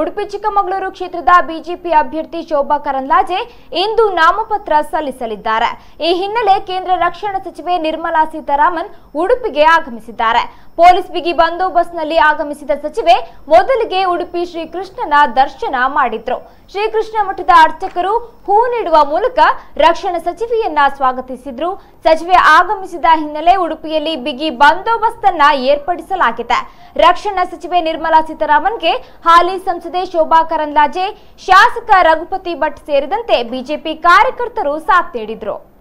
ಉಡುಪಿ ಚಿಕ್ಕಮಗಳೂರು ಕ್ಷೇತ್ರದ ಬಿಜೆಪಿ ಅಭ್ಯರ್ಥಿ ಶೋಭಾ ಕರಂದ್ಲಾಜೆ ಇಂದು ನಾಮಪತ್ರ ಸಲ್ಲಿಸಲಿದ್ದಾರೆ. ಈ ಹಿನ್ನೆಲೆ ಕೇಂದ್ರ ರಕ್ಷಣಾ ಸಚಿವೆ ನಿರ್ಮಲಾ ಸೀತಾರಾಮನ್ ಉಡುಪಿಗೆ ಆಗಮಿಸಿದ್ದಾರೆ. ಪೊಲೀಸ್ ಬಿಗಿ ಬಂದೋಬಸ್ತ್ನಲ್ಲಿ ಆಗಮಿಸಿದ ಸಚಿವೆ ಮೊದಲಿಗೆ ಉಡುಪಿ ಶ್ರೀಕೃಷ್ಣನ ದರ್ಶನ ಮಾಡಿದ್ರು. ಶ್ರೀಕೃಷ್ಣ ಮಠದ ಅರ್ಚಕರು ಹೂ ನೀಡುವ ಮೂಲಕ ರಕ್ಷಣಾ ಸಚಿವೆಯನ್ನ ಸ್ವಾಗತಿಸಿದ್ರು. ಸಚಿವೆ ಆಗಮಿಸಿದ ಹಿನ್ನೆಲೆ ಉಡುಪಿಯಲ್ಲಿ ಬಿಗಿ ಬಂದೋಬಸ್ತನ್ನ ಏರ್ಪಡಿಸಲಾಗಿದೆ. ರಕ್ಷಣಾ ಸಚಿವೆ ನಿರ್ಮಲಾ ಸೀತಾರಾಮನ್ಗೆ ಹಾಲಿ ಸಂಸದೆ ಶೋಭಾ ಕರಂದ್ಲಾಜೆ, ಶಾಸಕ ರಘುಪತಿ ಭಟ್ ಸೇರಿದಂತೆ ಬಿಜೆಪಿ ಕಾರ್ಯಕರ್ತರು ಸಾಥ್ ನೀಡಿದ್ರು.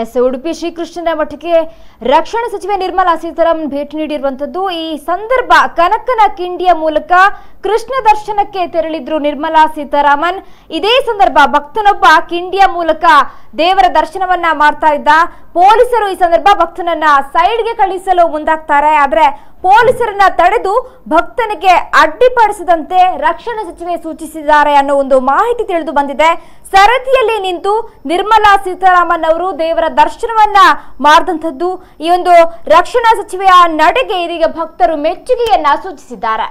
ಎಸ್, ಉಡುಪಿ ಶ್ರೀಕೃಷ್ಣನ ಮಠಕ್ಕೆ ರಕ್ಷಣಾ ಸಚಿವೆ ನಿರ್ಮಲಾ ಸೀತಾರಾಮನ್ ಭೇಟಿ ನೀಡಿರುವಂತದ್ದು ಈ ಸಂದರ್ಭ ಕನಕನ ಕಿಂಡಿಯ ಮೂಲಕ ಕೃಷ್ಣ ದರ್ಶನಕ್ಕೆ ತೆರಳಿದ್ರು ನಿರ್ಮಲಾ ಸೀತಾರಾಮನ್. ಇದೇ ಸಂದರ್ಭ ಭಕ್ತನೊಬ್ಬ ಕಿಂಡಿಯ ಮೂಲಕ ದೇವರ ದರ್ಶನವನ್ನ ಮಾಡ್ತಾ ಇದ್ದ ಪೊಲೀಸರು ಈ ಸಂದರ್ಭ ಭಕ್ತನನ್ನ ಸೈಡ್ಗೆ ಕಳಿಸಲು ಮುಂದಾಗ್ತಾರೆ. ಆದ್ರೆ ಪೊಲೀಸರನ್ನ ತಡೆದು ಭಕ್ತನಿಗೆ ಅಡ್ಡಿಪಡಿಸದಂತೆ ರಕ್ಷಣಾ ಸಚಿವೆ ಸೂಚಿಸಿದ್ದಾರೆ ಅನ್ನೋ ಒಂದು ಮಾಹಿತಿ ತಿಳಿದು ಬಂದಿದೆ. ಸರತಿಯಲ್ಲಿ ನಿಂತು ನಿರ್ಮಲಾ ಸೀತಾರಾಮನ್ ಅವರು ದೇವರ ದರ್ಶನವನ್ನ ಮಾಡಿದಂಥದ್ದು ಈ ಒಂದು ರಕ್ಷಣಾ ಸಚಿವೆಯ ನಡೆಗೆ ಇದೀಗ ಭಕ್ತರು ಮೆಚ್ಚುಗೆಯನ್ನ ಸೂಚಿಸಿದ್ದಾರೆ.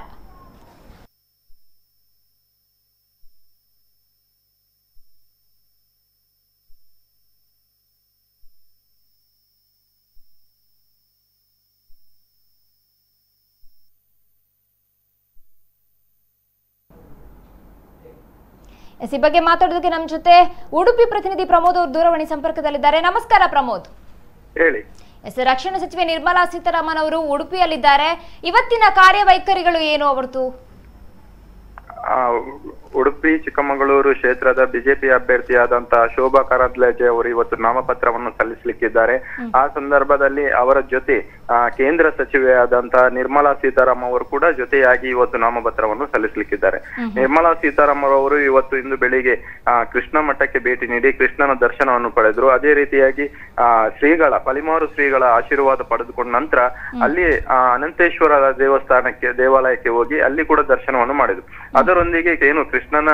ಎಸ್ ಈ ಬಗ್ಗೆ ಮಾತಾಡೋದಕ್ಕೆ ನಮ್ಮ ಜೊತೆ ಉಡುಪಿ ಪ್ರತಿನಿಧಿ ಪ್ರಮೋದ್ ಅವರು ದೂರವಾಣಿ ಸಂಪರ್ಕದಲ್ಲಿದ್ದಾರೆ. ನಮಸ್ಕಾರ ಪ್ರಮೋದ್. ಹೇಳಿ. ಎಸ್ ರಕ್ಷಣಾ ಸಚಿವೆ ನಿರ್ಮಲಾ ಸೀತಾರಾಮನ್ ಅವರು ಉಡುಪಿಯಲ್ಲಿದ್ದಾರೆ. ಇವತ್ತಿನ ಕಾರ್ಯವೈಖರಿಗಳು ಏನು ಅವರದು? ಉಡುಪಿ ಚಿಕ್ಕಮಗಳೂರು ಕ್ಷೇತ್ರದ ಬಿಜೆಪಿ ಅಭ್ಯರ್ಥಿಯಾದಂತಹ ಶೋಭಾ ಕರಂದ್ಲಾಜೆ ಅವರು ಇವತ್ತು ನಾಮಪತ್ರವನ್ನು ಸಲ್ಲಿಸಲಿಕ್ಕಿದ್ದಾರೆ. ಆ ಸಂದರ್ಭದಲ್ಲಿ ಅವರ ಜೊತೆ ಕೇಂದ್ರ ಕೇಂದ್ರ ಸಚಿವೆಯಾದಂತಹ ನಿರ್ಮಲಾ ಸೀತಾರಾಮ್ ಅವರು ಕೂಡ ಜೊತೆಯಾಗಿ ಇವತ್ತು ನಾಮಪತ್ರವನ್ನು ಸಲ್ಲಿಸಲಿಕ್ಕಿದ್ದಾರೆ. ನಿರ್ಮಲಾ ಸೀತಾರಾಮ್ ಅವರು ಇವತ್ತು ಇಂದು ಬೆಳಿಗ್ಗೆ ಕೃಷ್ಣ ಮಠಕ್ಕೆ ಭೇಟಿ ನೀಡಿ ಕೃಷ್ಣನ ದರ್ಶನವನ್ನು ಪಡೆದ್ರು. ಅದೇ ರೀತಿಯಾಗಿ ಆ ಶ್ರೀಗಳ ಪಲಿಮಾರು ಶ್ರೀಗಳ ಆಶೀರ್ವಾದ ಪಡೆದುಕೊಂಡ ನಂತರ ಅಲ್ಲಿ ಅನಂತೇಶ್ವರ ದೇವಸ್ಥಾನಕ್ಕೆ ದೇವಾಲಯಕ್ಕೆ ಹೋಗಿ ಅಲ್ಲಿ ಕೂಡ ದರ್ಶನವನ್ನು ಮಾಡಿದ್ರು. ಅದರೊಂದಿಗೆ ಏನು ಕೃಷ್ಣನ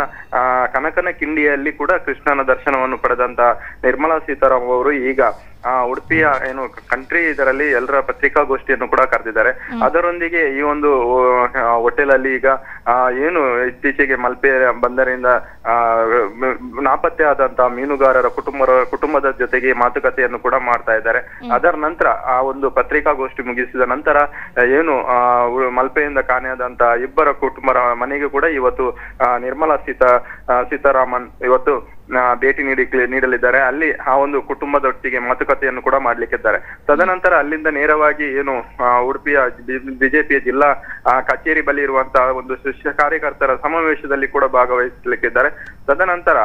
ಕನಕನ ಕಿಂಡಿಯಲ್ಲಿ ಕೂಡ ಕೃಷ್ಣನ ದರ್ಶನವನ್ನು ಪಡೆದಂತ ನಿರ್ಮಲಾ ಸೀತಾರಾಮ್ ಅವರು ಈಗ ಉಡುಪಿಯ ಏನು ಕಂಟ್ರಿ ಇದರಲ್ಲಿ ಎಲ್ಲರ ಪತ್ರಿಕಾಗೋಷ್ಠಿಯನ್ನು ಕೂಡ ಕರೆದಿದ್ದಾರೆ. ಅದರೊಂದಿಗೆ ಈ ಒಂದು ಹೋಟೆಲ್ ಅಲ್ಲಿ ಈಗ ಆ, ಏನು ಇತ್ತೀಚೆಗೆ ಮಲ್ಪೆ ಬಂದರಿಂದ ಆ, ನಾಪತ್ತೆ ಆದಂತಹ ಮೀನುಗಾರರ ಕುಟುಂಬ ಕುಟುಂಬದ ಜೊತೆಗೆ ಮಾತುಕತೆಯನ್ನು ಕೂಡ ಮಾಡ್ತಾ ಇದ್ದಾರೆ. ಅದರ ನಂತರ ಆ ಒಂದು ಪತ್ರಿಕಾಗೋಷ್ಠಿ ಮುಗಿಸಿದ ನಂತರ ಏನು ಆ, ಮಲ್ಪೆಯಿಂದ ಕಾಣೆಯಾದಂತಹ ಇಬ್ಬರ ಕುಟುಂಬರ ಮನೆಗೆ ಕೂಡ ಇವತ್ತು ಆ, ನಿರ್ಮಲಾ ಸೀತಾ ಆ, ಸೀತಾರಾಮನ್ ಇವತ್ತು ಆ, ಭೇಟಿ ನೀಡಿ ನೀಡಲಿದ್ದಾರೆ. ಅಲ್ಲಿ ಆ ಒಂದು ಕುಟುಂಬದೊಟ್ಟಿಗೆ ಮಾತುಕತೆಯನ್ನು ಕೂಡ ಮಾಡ್ಲಿಕ್ಕಿದ್ದಾರೆ. ತದನಂತರ ಅಲ್ಲಿಂದ ನೇರವಾಗಿ ಏನು ಉಡುಪಿಯ ಬಿಜೆಪಿಯ ಜಿಲ್ಲಾ ಕಚೇರಿ ಬಳಿ ಇರುವಂತಹ ಒಂದು ಶಿಷ್ಯ ಕಾರ್ಯಕರ್ತರ ಸಮಾವೇಶದಲ್ಲಿ ಕೂಡ ಭಾಗವಹಿಸಲಿಕ್ಕಿದ್ದಾರೆ. ತದನಂತರ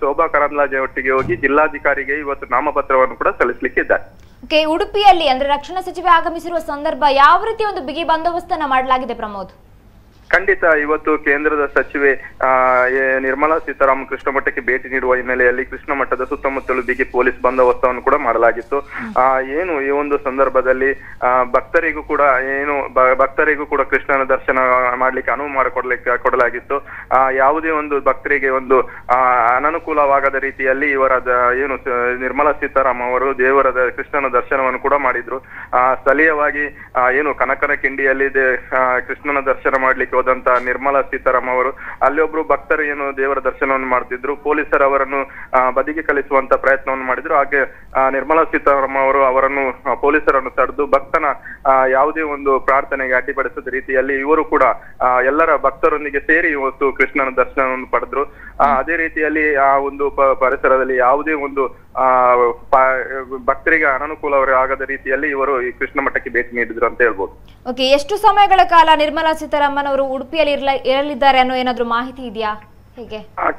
ಶೋಭಾ ಕರಂದ್ಲಾಜೆ ಒಟ್ಟಿಗೆ ಹೋಗಿ ಜಿಲ್ಲಾಧಿಕಾರಿಗೆ ಇವತ್ತು ನಾಮಪತ್ರವನ್ನು ಕೂಡ ಸಲ್ಲಿಸಲಿಕ್ಕಿದ್ದಾರೆ. ಉಡುಪಿಯಲ್ಲಿ ಅಂದ್ರೆ ರಕ್ಷಣಾ ಸಚಿವೆ ಆಗಮಿಸಿರುವ ಸಂದರ್ಭ ಯಾವ ರೀತಿ ಒಂದು ಬಿಗಿ ಬಂದೋಬಸ್ತನ್ನ ಮಾಡಲಾಗಿದೆ ಪ್ರಮೋದ್? ಖಂಡಿತ ಇವತ್ತು ಕೇಂದ್ರದ ಸಚಿವೆ ನಿರ್ಮಲಾ ಸೀತಾರಾಮನ್ ಕೃಷ್ಣ ಮಠಕ್ಕೆ ಭೇಟಿ ನೀಡುವ ಹಿನ್ನೆಲೆಯಲ್ಲಿ ಕೃಷ್ಣ ಮಠದ ಸುತ್ತಮುತ್ತಲು ಬಿಗಿ ಪೊಲೀಸ್ ಬಂದೋಬಸ್ತವನ್ನು ಕೂಡ ಮಾಡಲಾಗಿತ್ತು. ಆ, ಏನು ಈ ಒಂದು ಸಂದರ್ಭದಲ್ಲಿ ಭಕ್ತರಿಗೂ ಕೂಡ ಏನು ಭಕ್ತರಿಗೂ ಕೂಡ ಕೃಷ್ಣನ ದರ್ಶನ ಮಾಡ್ಲಿಕ್ಕೆ ಅನುವು ಮಾಡಿಕೊಡ್ಲಿಕ್ಕೆ ಕೊಡಲಾಗಿತ್ತು. ಆ, ಯಾವುದೇ ಒಂದು ಭಕ್ತರಿಗೆ ಒಂದು ಅನನುಕೂಲವಾಗದ ರೀತಿಯಲ್ಲಿ ಇವರ ಏನು ನಿರ್ಮಲಾ ಸೀತಾರಾಮ್ ಅವರು ದೇವರ ಕೃಷ್ಣನ ದರ್ಶನವನ್ನು ಕೂಡ ಮಾಡಿದ್ರು. ಆ, ಸ್ಥಳೀಯವಾಗಿ ಏನು ಕನಕನ ಕಿಂಡಿಯಲ್ಲಿ ಕೃಷ್ಣನ ದರ್ಶನ ಮಾಡ್ಲಿಕ್ಕೆ ಹೋದಂತ ನಿರ್ಮಲಾ ಸೀತಾರಾಮ್ ಅವರು, ಅಲ್ಲಿ ಒಬ್ರು ಭಕ್ತರು ಏನು ದೇವರ ದರ್ಶನವನ್ನು ಮಾಡ್ತಿದ್ರು, ಪೊಲೀಸರು ಅವರನ್ನು ಬದಿಗೆ ಕಳಿಸುವಂತ ಪ್ರಯತ್ನವನ್ನು ಮಾಡಿದ್ರು. ಹಾಗೆ ನಿರ್ಮಲಾ ಸೀತಾರಾಮ್ ಅವರು ಅವರನ್ನು ಪೊಲೀಸರನ್ನು ತಡೆದು ಭಕ್ತನ ಯಾವುದೇ ಒಂದು ಪ್ರಾರ್ಥನೆಗೆ ಅಡ್ಡಿಪಡಿಸದ ರೀತಿಯಲ್ಲಿ ಇವರು ಕೂಡ ಎಲ್ಲರ ಭಕ್ತರೊಂದಿಗೆ ಸೇರಿ ಇವತ್ತು ಕೃಷ್ಣನ ದರ್ಶನವನ್ನು ಪಡೆದ್ರು. ಆ, ಅದೇ ರೀತಿಯಲ್ಲಿ ಆ ಒಂದು ಪ- ಪರಿಸರದಲ್ಲಿ ಯಾವುದೇ ಒಂದು ಆ ಭಕ್ತರಿಗೆ ಅನನುಕೂಲ ಆಗದ ರೀತಿಯಲ್ಲಿ ಇವರು ಈ ಕೃಷ್ಣ ಮಠಕ್ಕೆ ಭೇಟಿ ನೀಡಿದ್ರು ಅಂತ ಹೇಳ್ಬೋದು. ಓಕೆ ಎಷ್ಟು ಸಮಯಗಳ ಕಾಲ ನಿರ್ಮಲಾ ಸೀತಾರಾಮನ್ ಅವರು ಉಡುಪಿಯಲ್ಲಿ ಇರಲ ಇರಲಿದ್ದಾರೆ ಅನ್ನೋ ಏನಾದ್ರು ಮಾಹಿತಿ ಇದೆಯಾ?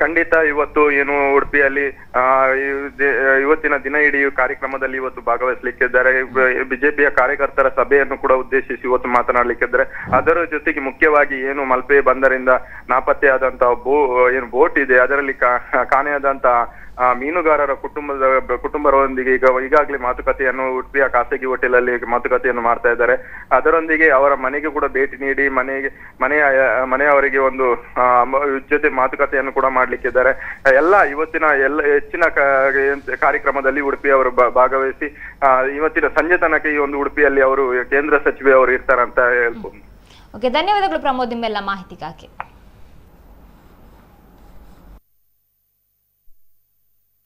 ಖಂಡಿತ ಇವತ್ತು ಏನು ಉಡುಪಿಯಲ್ಲಿ ಇವತ್ತಿನ ದಿನ ಇಡೀ ಕಾರ್ಯಕ್ರಮದಲ್ಲಿ ಇವತ್ತು ಭಾಗವಹಿಸಲಿಕ್ಕಿದ್ದಾರೆ. ಬಿಜೆಪಿಯ ಕಾರ್ಯಕರ್ತರ ಸಭೆಯನ್ನು ಕೂಡ ಉದ್ದೇಶಿಸಿ ಇವತ್ತು ಮಾತನಾಡಲಿಕ್ಕಿದ್ದಾರೆ. ಅದರ ಜೊತೆಗೆ ಮುಖ್ಯವಾಗಿ ಏನು ಮಲ್ಪೆ ಬಂದರಿಂದ ನಾಪತ್ತೆಯಾದಂತಹ ಬೋ ಏನು ಬೋಟ್ ಇದೆ, ಅದರಲ್ಲಿ ಕಾಣೆಯಾದಂತಹ ಆ, ಮೀನುಗಾರರ ಕುಟುಂಬದ ಕುಟುಂಬರೊಂದಿಗೆ ಈಗ ಈಗಾಗಲೇ ಮಾತುಕತೆಯನ್ನು ಉಡುಪಿಯ ಖಾಸಗಿ ಹೋಟೆಲ್ ಅಲ್ಲಿ ಮಾತುಕತೆಯನ್ನು ಮಾಡ್ತಾ ಇದ್ದಾರೆ. ಅದರೊಂದಿಗೆ ಅವರ ಮನೆಗೆ ಕೂಡ ಭೇಟಿ ನೀಡಿ ಮನೆಗೆ ಮನೆಯ ಮನೆಯವರಿಗೆ ಒಂದು ಜೊತೆ ಮಾತುಕತೆಯನ್ನು ಕೂಡ ಮಾಡ್ಲಿಕ್ಕಿದ್ದಾರೆ. ಎಲ್ಲ ಇವತ್ತಿನ ಎಲ್ಲ ಹೆಚ್ಚಿನ ಕಾರ್ಯಕ್ರಮದಲ್ಲಿ ಉಡುಪಿ ಬ- ಭಾಗವಹಿಸಿ ಇವತ್ತಿನ ಸಂಜೆ ತನಕ ಈ ಒಂದು ಉಡುಪಿಯಲ್ಲಿ ಅವರು ಕೇಂದ್ರ ಸಚಿವೆ ಅವರು ಇರ್ತಾರಂತ ಹೇಳ್ಬೋದು. ಓಕೆ ಧನ್ಯವಾದಗಳು ಪ್ರಮೋದ್ ನಿಮ್ಮೆಲ್ಲ ಮಾಹಿತಿಗಾಗಿ.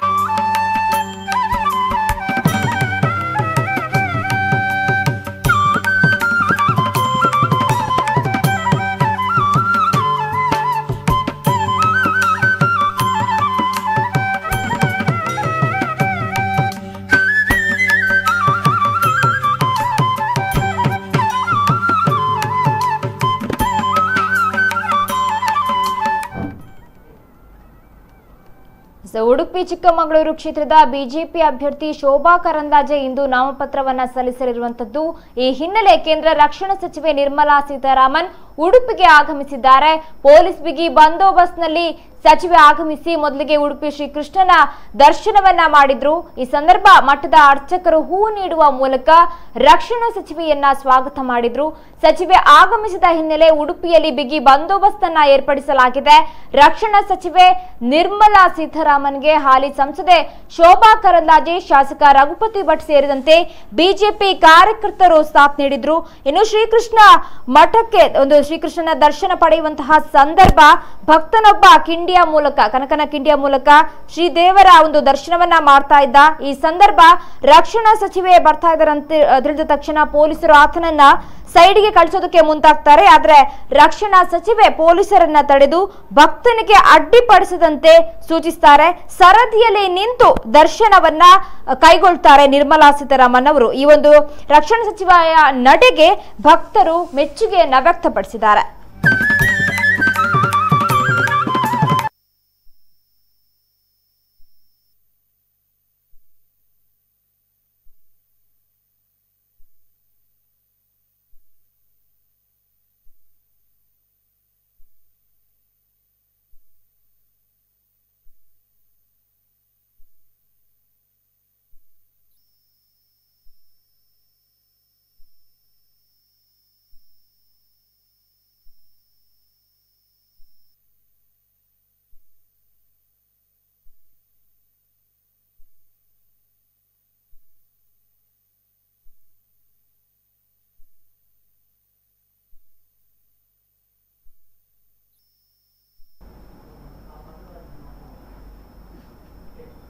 you ಉಡುಪಿ, ಚಿಕ್ಕಮಗಳೂರು ಕ್ಷೇತ್ರದ ಬಿಜೆಪಿ ಅಭ್ಯರ್ಥಿ ಶೋಭಾ ಕರಂದಾಜೆ ಇಂದು ನಾಮಪತ್ರವನ್ನ ಸಲ್ಲಿಸಲಿರುವಂತದ್ದು ಈ ಹಿನ್ನೆಲೆ ಕೇಂದ್ರ ರಕ್ಷಣಾ ಸಚಿವೆ ನಿರ್ಮಲಾ ಸೀತಾರಾಮನ್ ಉಡುಪಿಗೆ ಆಗಮಿಸಿದ್ದಾರೆ. ಪೊಲೀಸ್ ಬಿಗಿ ಬಂದೋಬಸ್ತ್ನಲ್ಲಿ ಸಚಿವೆ ಆಗಮಿಸಿ ಮೊದಲಿಗೆ ಉಡುಪಿ ಶ್ರೀಕೃಷ್ಣನ ದರ್ಶನವನ್ನ ಮಾಡಿದ್ರು. ಈ ಸಂದರ್ಭ ಮಠದ ಅರ್ಚಕರು ಹೂ ನೀಡುವ ಮೂಲಕ ರಕ್ಷಣಾ ಸಚಿವೆಯನ್ನ ಸ್ವಾಗತ ಮಾಡಿದ್ರು. ಸಚಿವೆ ಆಗಮಿಸಿದ ಹಿನ್ನೆಲೆ ಉಡುಪಿಯಲ್ಲಿ ಬಿಗಿ ಬಂದೋಬಸ್ತನ್ನ ಏರ್ಪಡಿಸಲಾಗಿದೆ. ರಕ್ಷಣಾ ಸಚಿವೆ ನಿರ್ಮಲಾ ಸೀತಾರಾಮನ್ಗೆ ಹಾಲಿ ಸಂಸದೆ ಶೋಭಾ ಕರಂದಾಜೆ ಶಾಸಕ ರಘುಪತಿ ಭಟ್ ಸೇರಿದಂತೆ ಬಿಜೆಪಿ ಕಾರ್ಯಕರ್ತರು ಸಾಥ್ ನೀಡಿದ್ರು. ಇನ್ನು ಶ್ರೀಕೃಷ್ಣ ಮಠಕ್ಕೆ ಒಂದು ಶ್ರೀಕೃಷ್ಣನ ದರ್ಶನ ಪಡೆಯುವಂತಹ ಸಂದರ್ಭ ಭಕ್ತನೊಬ್ಬ ಕಿಂಡಿಯ ಮೂಲಕ, ಕನಕನ ಕಿಂಡಿಯ ಮೂಲಕ ಶ್ರೀದೇವರ ಒಂದು ದರ್ಶನವನ್ನ ಮಾಡ್ತಾ ಇದ್ದ. ಈ ಸಂದರ್ಭ ರಕ್ಷಣಾ ಸಚಿವೆ ಬರ್ತಾ ಇದ್ದಾರಂತ. ತಿಳಿದ ತಕ್ಷಣ ಪೊಲೀಸರು ಆತನನ್ನ ಸೈಡ್ಗೆ ಕಳಿಸೋದಕ್ಕೆ ಮುಂದಾಗ್ತಾರೆ. ಆದ್ರೆ ರಕ್ಷಣಾ ಸಚಿವೆ ಪೊಲೀಸರನ್ನ ತಡೆದು ಭಕ್ತನಿಗೆ ಅಡ್ಡಿಪಡಿಸದಂತೆ ಸೂಚಿಸ್ತಾರೆ. ಸರದಿಯಲ್ಲಿ ನಿಂತು ದರ್ಶನವನ್ನ ಕೈಗೊಳ್ತಾರೆ ನಿರ್ಮಲಾ ಸೀತಾರಾಮನ್ ಅವರು. ಈ ಒಂದು ರಕ್ಷಣಾ ಸಚಿವ ನಡೆಗೆ ಭಕ್ತರು ಮೆಚ್ಚುಗೆಯನ್ನ ವ್ಯಕ್ತಪಡಿಸಿದ್ದಾರೆ. that